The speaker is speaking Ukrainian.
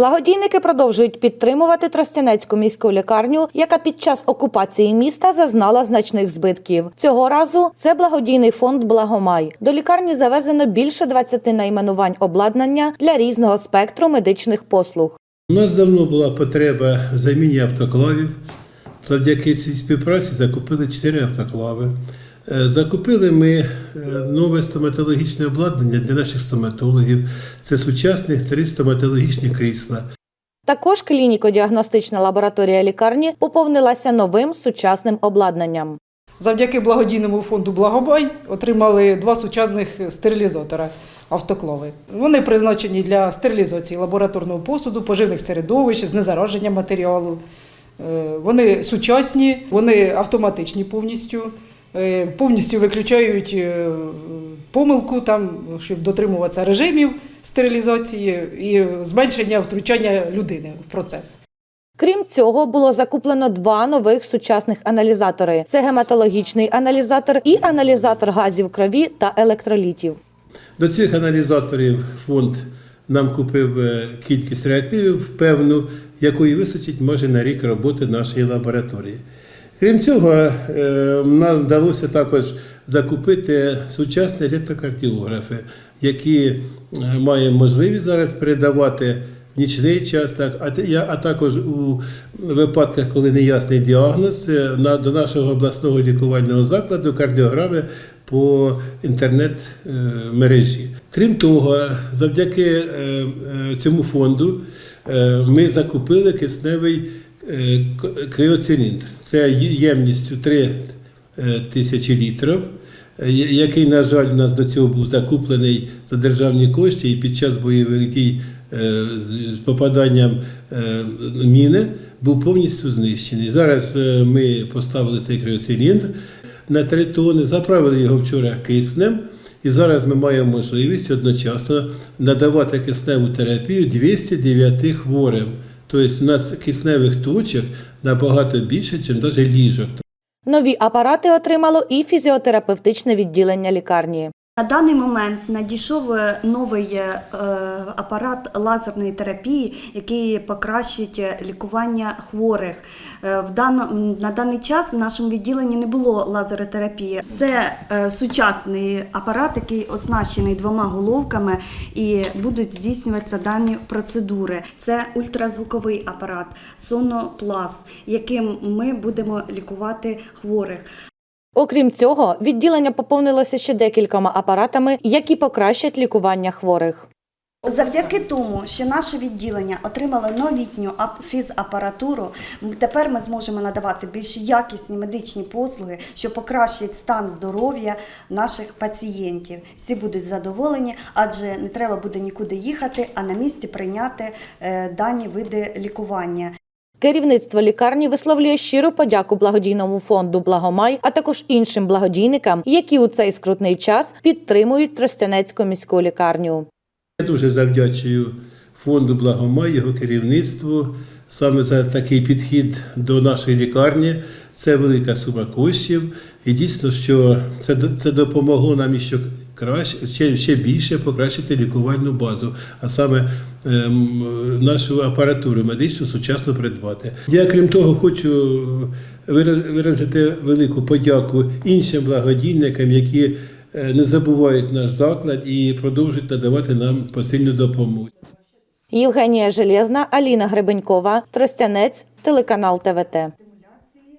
Благодійники продовжують підтримувати Тростянецьку міську лікарню, яка під час окупації міста зазнала значних збитків. Цього разу це благодійний фонд Благомай. До лікарні завезено більше 20 найменувань обладнання для різного спектру медичних послуг. У нас давно була потреба в заміні автоклавів. Завдяки цій співпраці закупили 4 автоклави. Е, Закупили ми нове стоматологічне обладнання для наших стоматологів. Це сучасних три стоматологічні крісла. Також клініко-діагностична лабораторія лікарні поповнилася новим сучасним обладнанням. Завдяки благодійному фонду Благобай отримали два сучасних стерилізатора автоклави. Вони призначені для стерилізації лабораторного посуду, поживних середовищ, знезараження матеріалу. Е, Вони сучасні, вони автоматичні повністю, е, повністю виключають е, помилку, там, щоб дотримуватися режимів стерилізації і зменшення втручання людини в процес. Крім цього, було закуплено два нових сучасних аналізатори: це гематологічний аналізатор і аналізатор газів крові та електролітів. До цих аналізаторів фонд нам купив е, кількість реактивів певну, якої вистачить може на рік роботи нашої лабораторії. Крім цього, е, нам вдалося також закупити сучасні електрокардіографи, які е, маємо можливість зараз передавати в нічний час, так, а, також у випадках, коли неясний діагноз, е, до нашого обласного лікувального закладу кардіограми по інтернет-мережі. Крім того, завдяки цьому фонду ми закупили кисневий криоциліндр. Це ємністю 3 е, тисячі літрів, е, який, на жаль, у нас до цього був закуплений за державні кошти і під час бойових дій е, з попаданням е, міни був повністю знищений. Зараз е, ми поставили цей криоциліндр на 3 тони, заправили його вчора киснем. І зараз ми маємо можливість одночасно надавати кисневу терапію 209 хворим. Тобто у нас кисневих точок набагато більше, ніж навіть ліжок. Нові апарати отримало і фізіотерапевтичне відділення лікарні. На даний момент надійшов е, новий е, апарат лазерної терапії, який покращить е, лікування хворих. На даний час в нашому відділенні не було лазеротерапії. Це сучасний апарат, який оснащений двома головками і будуть здійснюватися дані процедури. Це ультразвуковий апарат Соноплас, яким ми будемо лікувати хворих. Окрім цього, відділення поповнилося ще декількома апаратами, які покращать лікування хворих. Завдяки тому, що наше відділення отримало новітню ап- фізапаратуру, тепер ми зможемо надавати більш якісні медичні послуги, що покращать стан здоров'я наших пацієнтів. Всі будуть задоволені, адже не треба буде нікуди їхати, а на місці прийняти е, дані види лікування. Керівництво лікарні висловлює щиру подяку благодійному фонду Благомай, а також іншим благодійникам, які у цей скрутний час підтримують Тростянецьку міську лікарню. Я дуже завдячую фонду Благомай, його керівництву саме за такий підхід до нашої лікарні. Це велика сума коштів. І дійсно, що це, це допомогло нам іще краще, ще, ще більше покращити лікувальну базу, а саме ем, нашу апаратуру медичну сучасно придбати. Я, крім того, хочу вира- виразити велику подяку іншим благодійникам, які е, не забувають наш заклад і продовжують надавати нам посильну допомогу. Євгенія Железна, Аліна Гребенькова, Тростянець, телеканал ТВТ.